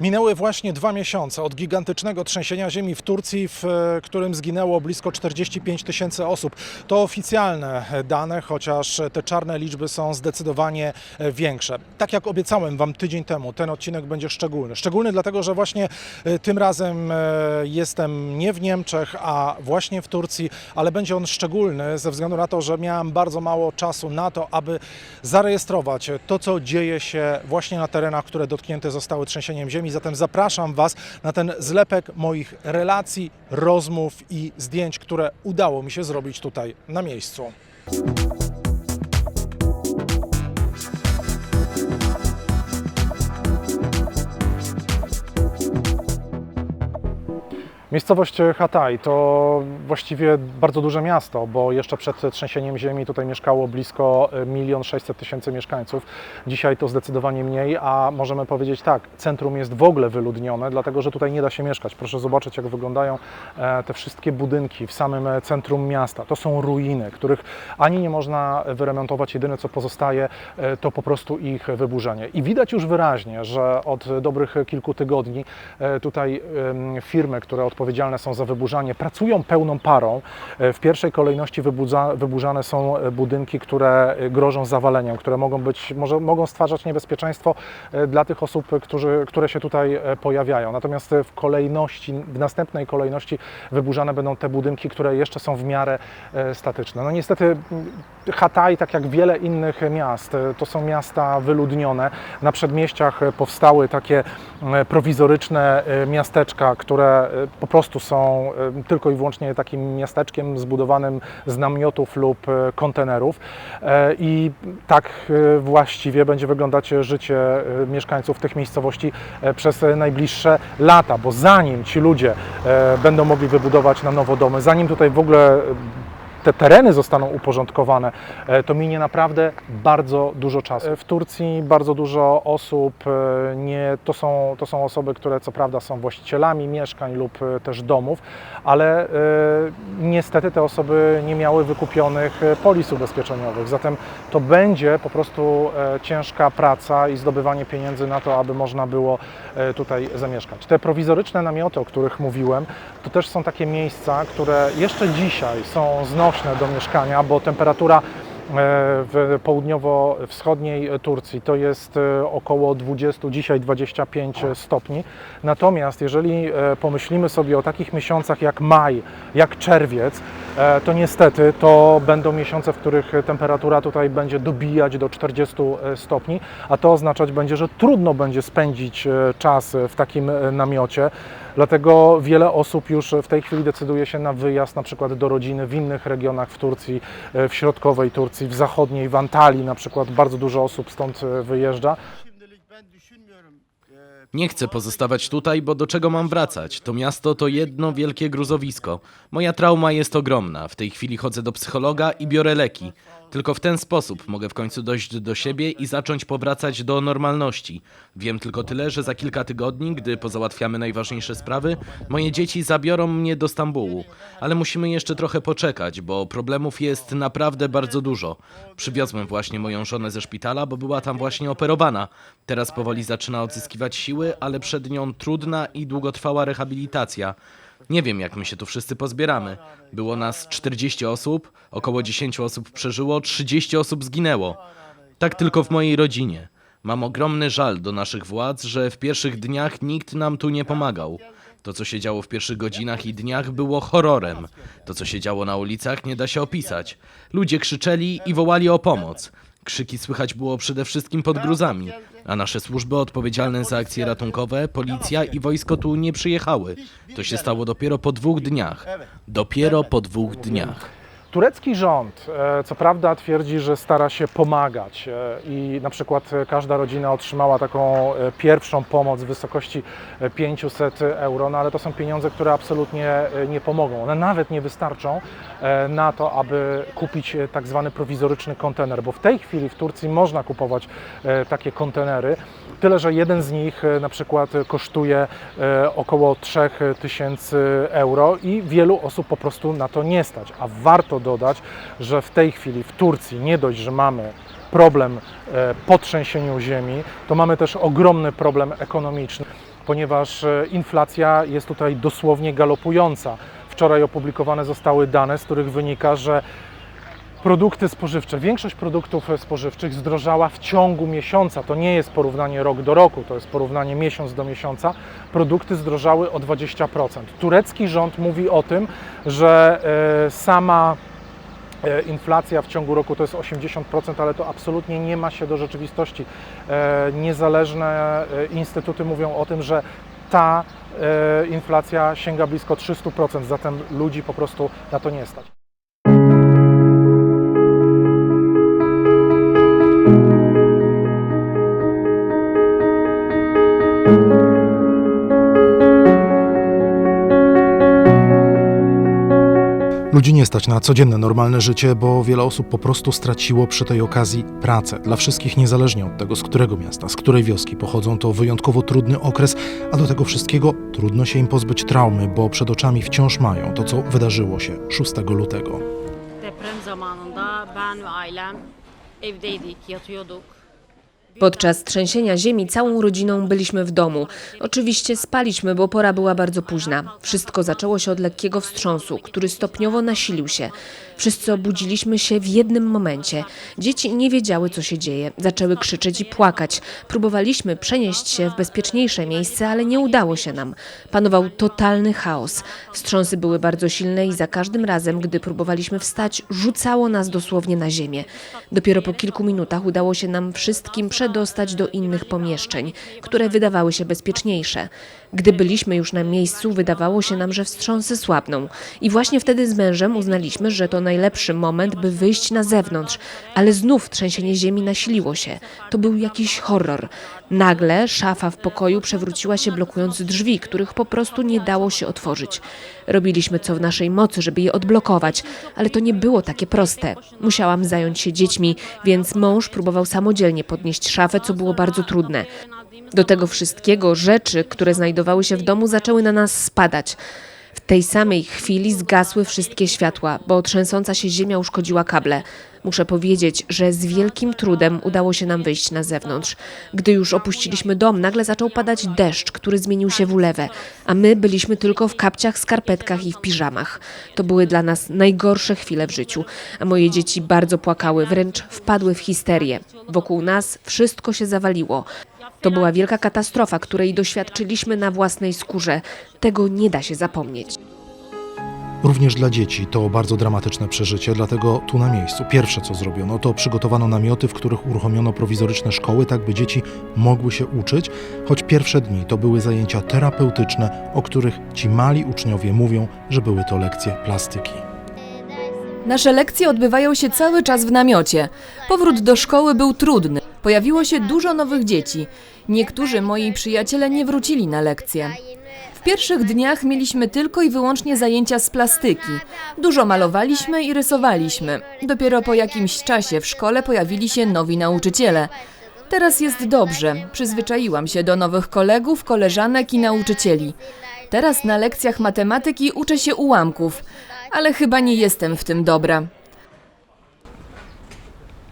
Minęły właśnie dwa miesiące od gigantycznego trzęsienia ziemi w Turcji, w e, którym zginęło blisko 45 tysięcy osób. To oficjalne dane, chociaż te czarne liczby są zdecydowanie e, większe. Tak jak obiecałem Wam tydzień temu, ten odcinek będzie szczególny. Szczególny dlatego, że właśnie e, tym razem jestem nie w Niemczech, a właśnie w Turcji, ale będzie on szczególny ze względu na to, że miałem bardzo mało czasu na to, aby zarejestrować to, co dzieje się właśnie na terenach, które dotknięte zostały trzęsieniem ziemi. Zatem zapraszam Was na ten zlepek moich relacji, rozmów i zdjęć, które udało mi się zrobić tutaj na miejscu. Miejscowość Hatay to właściwie bardzo duże miasto, bo jeszcze przed trzęsieniem ziemi tutaj mieszkało blisko 1 600 tysięcy mieszkańców. Dzisiaj to zdecydowanie mniej, a możemy powiedzieć tak, centrum jest w ogóle wyludnione, dlatego że tutaj nie da się mieszkać. Proszę zobaczyć, jak wyglądają e, te wszystkie budynki w samym centrum miasta. To są ruiny, których ani nie można wyremontować. Jedyne, co pozostaje, e, to po prostu ich wyburzenie. I widać już wyraźnie, że od dobrych kilku tygodni e, tutaj firmy, które odpowiedzialne są za wyburzanie, pracują pełną parą. E, W pierwszej kolejności wybudza, wyburzane są e, budynki, które e, grożą zawaleniem, które mogą być, może mogą stwarzać niebezpieczeństwo dla tych osób, którzy, które się tutaj pojawiają. Natomiast w kolejności, w następnej kolejności wyburzane będą te budynki, które jeszcze są w miarę statyczne. No niestety m, Hatay, tak jak wiele innych miast, to są miasta wyludnione. Na przedmieściach powstały takie prowizoryczne e, miasteczka, które e, po prostu są e, tylko i wyłącznie takim miasteczkiem zbudowanym z namiotów lub e, kontenerów. E, I tak e, właściwie będzie wyglądać życie e, mieszkańców tych miejscowości e, przez e, najbliższe lata, bo zanim ci ludzie e, będą mogli wybudować na nowo domy, zanim tutaj w ogóle e, te tereny zostaną uporządkowane, e, to minie naprawdę bardzo dużo czasu. E, W Turcji bardzo dużo osób, e, nie, to, są, to są osoby, które co prawda są właścicielami mieszkań lub też domów, ale niestety te osoby nie miały wykupionych polis ubezpieczeniowych. Zatem to będzie po prostu ciężka praca i zdobywanie pieniędzy na to, aby można było tutaj zamieszkać. Te prowizoryczne namioty, o których mówiłem, to też są takie miejsca, które jeszcze dzisiaj są znośne do mieszkania, bo temperatura e, w południowo-wschodniej Turcji to jest e, około 20, dzisiaj 25 stopni. Natomiast jeżeli e, pomyślimy sobie o takich miesiącach jak maj, jak czerwiec, to niestety to będą miesiące, w których temperatura tutaj będzie dobijać do 40 stopni, a to oznaczać będzie, że trudno będzie spędzić e, czas w takim e, namiocie. Dlatego wiele osób już w tej chwili decyduje się na wyjazd na przykład do rodziny w innych regionach w Turcji, e, w środkowej Turcji, w zachodniej, w Antalii na przykład. Bardzo dużo osób stąd e, wyjeżdża. Nie chcę pozostawać tutaj, bo do czego mam wracać? To miasto to jedno wielkie gruzowisko. Moja trauma jest ogromna. W tej chwili chodzę do psychologa i biorę leki. Tylko w ten sposób mogę w końcu dojść do siebie i zacząć powracać do normalności. Wiem tylko tyle, że za kilka tygodni, gdy pozałatwiamy najważniejsze sprawy, moje dzieci zabiorą mnie do Stambułu. Ale musimy jeszcze trochę poczekać, bo problemów jest naprawdę bardzo dużo. Przywiozłem właśnie moją żonę ze szpitala, bo była tam właśnie operowana. Teraz powoli zaczyna odzyskiwać siły, ale przed nią trudna i długotrwała rehabilitacja. Nie wiem, jak my się tu wszyscy pozbieramy. Było nas 40 osób, około 10 osób przeżyło, 30 osób zginęło. Tak tylko w mojej rodzinie. Mam ogromny żal do naszych władz, że w pierwszych dniach nikt nam tu nie pomagał. To, co się działo w pierwszych godzinach i dniach, było horrorem. To, co się działo na ulicach, nie da się opisać. Ludzie krzyczeli i wołali o pomoc. Krzyki słychać było przede wszystkim pod gruzami, a nasze służby odpowiedzialne za akcje ratunkowe, policja i wojsko tu nie przyjechały. To się stało dopiero po dwóch dniach. Dopiero po dwóch dniach. Turecki rząd, e, co prawda, twierdzi, że stara się pomagać e, i na przykład e, każda rodzina otrzymała taką pierwszą pomoc w wysokości e, 500 euro, no ale to są pieniądze, które absolutnie nie pomogą. One nawet nie wystarczą na to, aby kupić tak zwany prowizoryczny kontener, bo w tej chwili w Turcji można kupować takie kontenery, tyle że jeden z nich e, na przykład kosztuje e, około 3000 euro i wielu osób po prostu na to nie stać. A warto dodać, że w tej chwili w Turcji nie dość, że mamy problem e, po trzęsieniu ziemi, to mamy też ogromny problem ekonomiczny. ponieważ inflacja jest tutaj dosłownie galopująca. Wczoraj opublikowane zostały dane, z których wynika, że produkty spożywcze, większość produktów spożywczych zdrożała w ciągu miesiąca. To nie jest porównanie rok do roku, to jest porównanie miesiąc do miesiąca. Produkty zdrożały o 20%. Turecki rząd mówi o tym, że e, sama e, inflacja w ciągu roku to jest 80%, ale to absolutnie nie ma się do rzeczywistości. E, Niezależne instytuty mówią o tym, że ta inflacja sięga blisko 300%, zatem ludzi po prostu na to nie stać. Ludzi nie stać na codzienne, normalne życie, bo wiele osób po prostu straciło przy tej okazji pracę. Dla wszystkich, niezależnie od tego, z którego miasta, z której wioski pochodzą, to wyjątkowo trudny okres, a do tego wszystkiego trudno się im pozbyć traumy, bo przed oczami wciąż mają to, co wydarzyło się 6 lutego. Deprem zamanında ben ve ailem evdeydik, yatıyorduk. Podczas trzęsienia ziemi całą rodziną byliśmy w domu. Oczywiście spaliśmy, bo pora była bardzo późna. Wszystko zaczęło się od lekkiego wstrząsu, który stopniowo nasilił się. Wszyscy obudziliśmy się w jednym momencie. Dzieci nie wiedziały, co się dzieje. Zaczęły krzyczeć i płakać. Próbowaliśmy przenieść się w bezpieczniejsze miejsce, ale nie udało się nam. Panował totalny chaos. Wstrząsy były bardzo silne i za każdym razem, gdy próbowaliśmy wstać, rzucało nas dosłownie na ziemię. Dopiero po kilku minutach udało się nam wszystkim przedostać do innych pomieszczeń, które wydawały się bezpieczniejsze. Gdy byliśmy już na miejscu, wydawało się nam, że wstrząsy słabną. I właśnie wtedy z mężem uznaliśmy, że to najlepszy moment, by wyjść na zewnątrz. Ale znów trzęsienie ziemi nasiliło się. To był jakiś horror. Nagle szafa w pokoju przewróciła się blokując drzwi, których po prostu nie dało się otworzyć. Robiliśmy co w naszej mocy, żeby je odblokować, ale to nie było takie proste. Musiałam zająć się dziećmi, więc mąż próbował samodzielnie podnieść szafę, co było bardzo trudne. Do tego wszystkiego rzeczy, które znajdowały się w domu, zaczęły na nas spadać. W tej samej chwili zgasły wszystkie światła, bo trzęsąca się ziemia uszkodziła kable. Muszę powiedzieć, że z wielkim trudem udało się nam wyjść na zewnątrz. Gdy już opuściliśmy dom, nagle zaczął padać deszcz, który zmienił się w ulewę, a my byliśmy tylko w kapciach, skarpetkach i w piżamach. To były dla nas najgorsze chwile w życiu, a moje dzieci bardzo płakały, wręcz wpadły w histerię. Wokół nas wszystko się zawaliło. To była wielka katastrofa, której doświadczyliśmy na własnej skórze. Tego nie da się zapomnieć. Również dla dzieci to bardzo dramatyczne przeżycie, dlatego tu na miejscu pierwsze co zrobiono, to przygotowano namioty, w których uruchomiono prowizoryczne szkoły, tak by dzieci mogły się uczyć, choć pierwsze dni to były zajęcia terapeutyczne, o których ci mali uczniowie mówią, że były to lekcje plastyki. Nasze lekcje odbywają się cały czas w namiocie. Powrót do szkoły był trudny. Pojawiło się dużo nowych dzieci. Niektórzy moi przyjaciele nie wrócili na lekcje. W pierwszych dniach mieliśmy tylko i wyłącznie zajęcia z plastyki. Dużo malowaliśmy i rysowaliśmy. Dopiero po jakimś czasie w szkole pojawili się nowi nauczyciele. Teraz jest dobrze. Przyzwyczaiłam się do nowych kolegów, koleżanek i nauczycieli. Teraz na lekcjach matematyki uczę się ułamków, ale chyba nie jestem w tym dobra.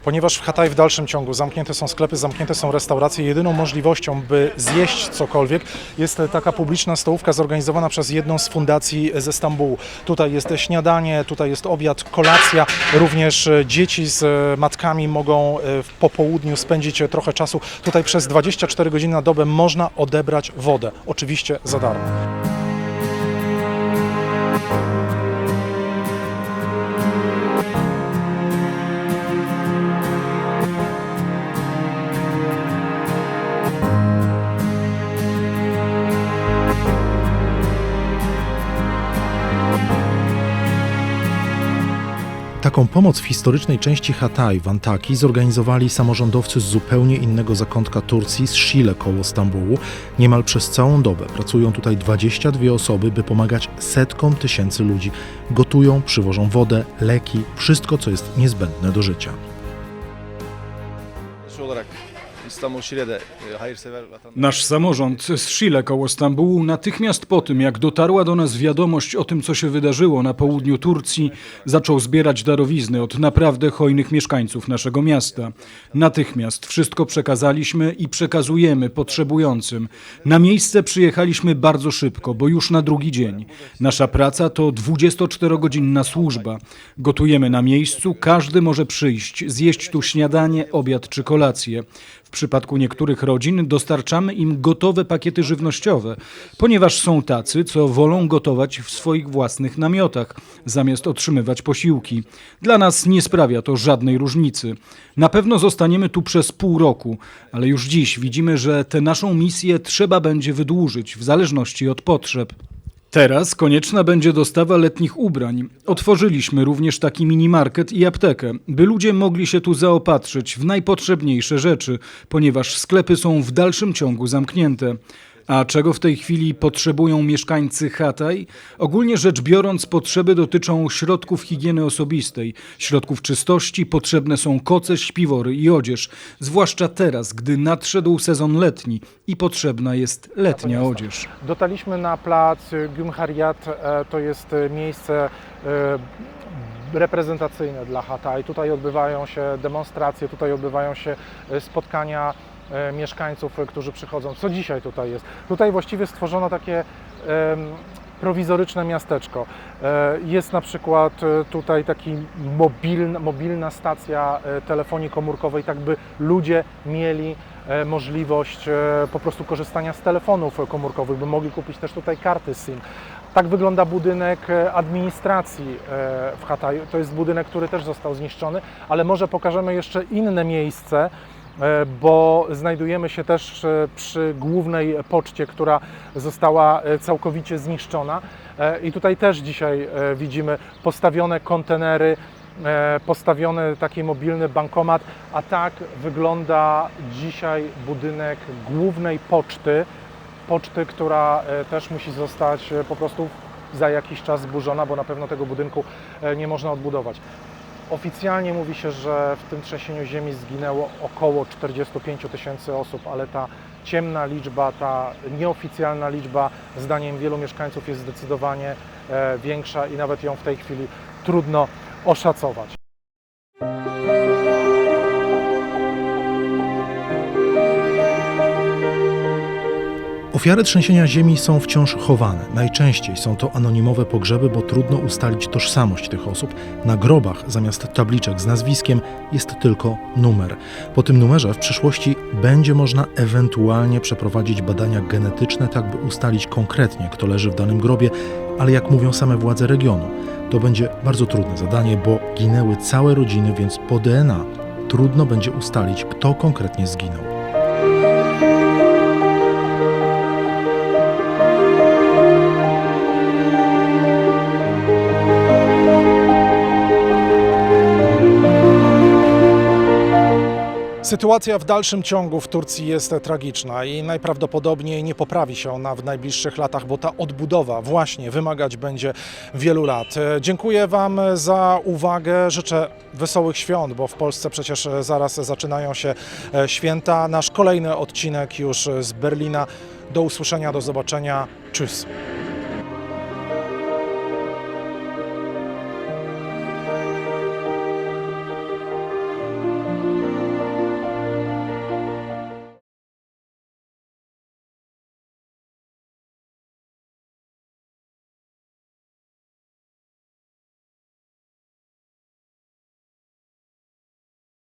Ponieważ w Hatay w dalszym ciągu zamknięte są sklepy, zamknięte są restauracje, jedyną możliwością, by zjeść cokolwiek, jest taka publiczna stołówka zorganizowana przez jedną z fundacji ze Stambułu. Tutaj jest śniadanie, tutaj jest obiad, kolacja. Również e, dzieci z e, matkami mogą e, w popołudniu spędzić trochę czasu. Tutaj przez 24 godziny na dobę można odebrać wodę, oczywiście za darmo. Taką pomoc w historycznej części Hatay w Antaki zorganizowali samorządowcy z zupełnie innego zakątka Turcji, z Szile koło Stambułu. Niemal przez całą dobę pracują tutaj 22 osoby, by pomagać setkom tysięcy ludzi. Gotują, przywożą wodę, leki, wszystko co jest niezbędne do życia. Olarak Nasz samorząd z Szile koło Stambułu natychmiast po tym, jak dotarła do nas wiadomość o tym, co się wydarzyło na południu Turcji, zaczął zbierać darowizny od naprawdę hojnych mieszkańców naszego miasta. Natychmiast wszystko przekazaliśmy i przekazujemy potrzebującym. Na miejsce przyjechaliśmy bardzo szybko, bo już na drugi dzień. Nasza praca to 24-godzinna służba. Gotujemy na miejscu, każdy może przyjść, zjeść tu śniadanie, obiad czy kolację. Przypadku niektórych rodzin dostarczamy im gotowe pakiety żywnościowe, ponieważ są tacy, co wolą gotować w swoich własnych namiotach, zamiast otrzymywać posiłki. Dla nas nie sprawia to żadnej różnicy. Na pewno zostaniemy tu przez pół roku, ale już dziś widzimy, że tę naszą misję trzeba będzie wydłużyć w zależności od potrzeb. Teraz konieczna będzie dostawa letnich ubrań. Otworzyliśmy również taki minimarket i aptekę, by ludzie mogli się tu zaopatrzyć w najpotrzebniejsze rzeczy, ponieważ sklepy są w dalszym ciągu zamknięte. A czego w tej chwili potrzebują mieszkańcy Hataj? Ogólnie rzecz biorąc, potrzeby dotyczą środków higieny osobistej, środków czystości, potrzebne są koce, śpiwory i odzież, zwłaszcza teraz, gdy nadszedł sezon letni i potrzebna jest letnia odzież. Dotarliśmy na plac Gümhariat, e, to jest e, miejsce e, reprezentacyjne dla Hatay. Tutaj odbywają się demonstracje, tutaj odbywają się spotkania mieszkańców, e, którzy przychodzą. Co dzisiaj tutaj jest? Tutaj właściwie stworzono takie prowizoryczne miasteczko. E, Jest na przykład e, tutaj taki mobilna, mobilna stacja e, telefonii komórkowej, tak by ludzie mieli e, możliwość e, po prostu korzystania z telefonów komórkowych, by mogli kupić też tutaj karty SIM. Tak wygląda budynek e, administracji e, w Hataju. To jest budynek, który też został zniszczony, ale może pokażemy jeszcze inne miejsce, e, bo znajdujemy się też e, przy głównej poczcie, która została e, całkowicie zniszczona. E, I tutaj też dzisiaj e, widzimy postawione kontenery, e, postawiony taki mobilny bankomat, a tak wygląda dzisiaj budynek głównej poczty, poczty, która e, też musi zostać e, po prostu za jakiś czas zburzona, bo na pewno tego budynku e, nie można odbudować. Oficjalnie mówi się, że w tym trzęsieniu ziemi zginęło około 45 tysięcy osób, ale ta ciemna liczba, ta nieoficjalna liczba, zdaniem wielu mieszkańców, jest zdecydowanie e, większa i nawet ją w tej chwili trudno oszacować. Ofiary trzęsienia ziemi są wciąż chowane. Najczęściej są to anonimowe pogrzeby, bo trudno ustalić tożsamość tych osób. Na grobach zamiast tabliczek z nazwiskiem jest tylko numer. Po tym numerze w przyszłości będzie można ewentualnie przeprowadzić badania genetyczne, tak by ustalić konkretnie, kto leży w danym grobie, ale jak mówią same władze regionu, to będzie bardzo trudne zadanie, bo ginęły całe rodziny, więc po DNA trudno będzie ustalić, kto konkretnie zginął. Sytuacja w dalszym ciągu w Turcji jest tragiczna i najprawdopodobniej nie poprawi się ona w najbliższych latach, bo ta odbudowa właśnie wymagać będzie wielu lat. Dziękuję Wam za uwagę. Życzę wesołych świąt, bo w Polsce przecież zaraz zaczynają się e, święta. Nasz kolejny odcinek już z Berlina. Do usłyszenia, do zobaczenia. Tschüss.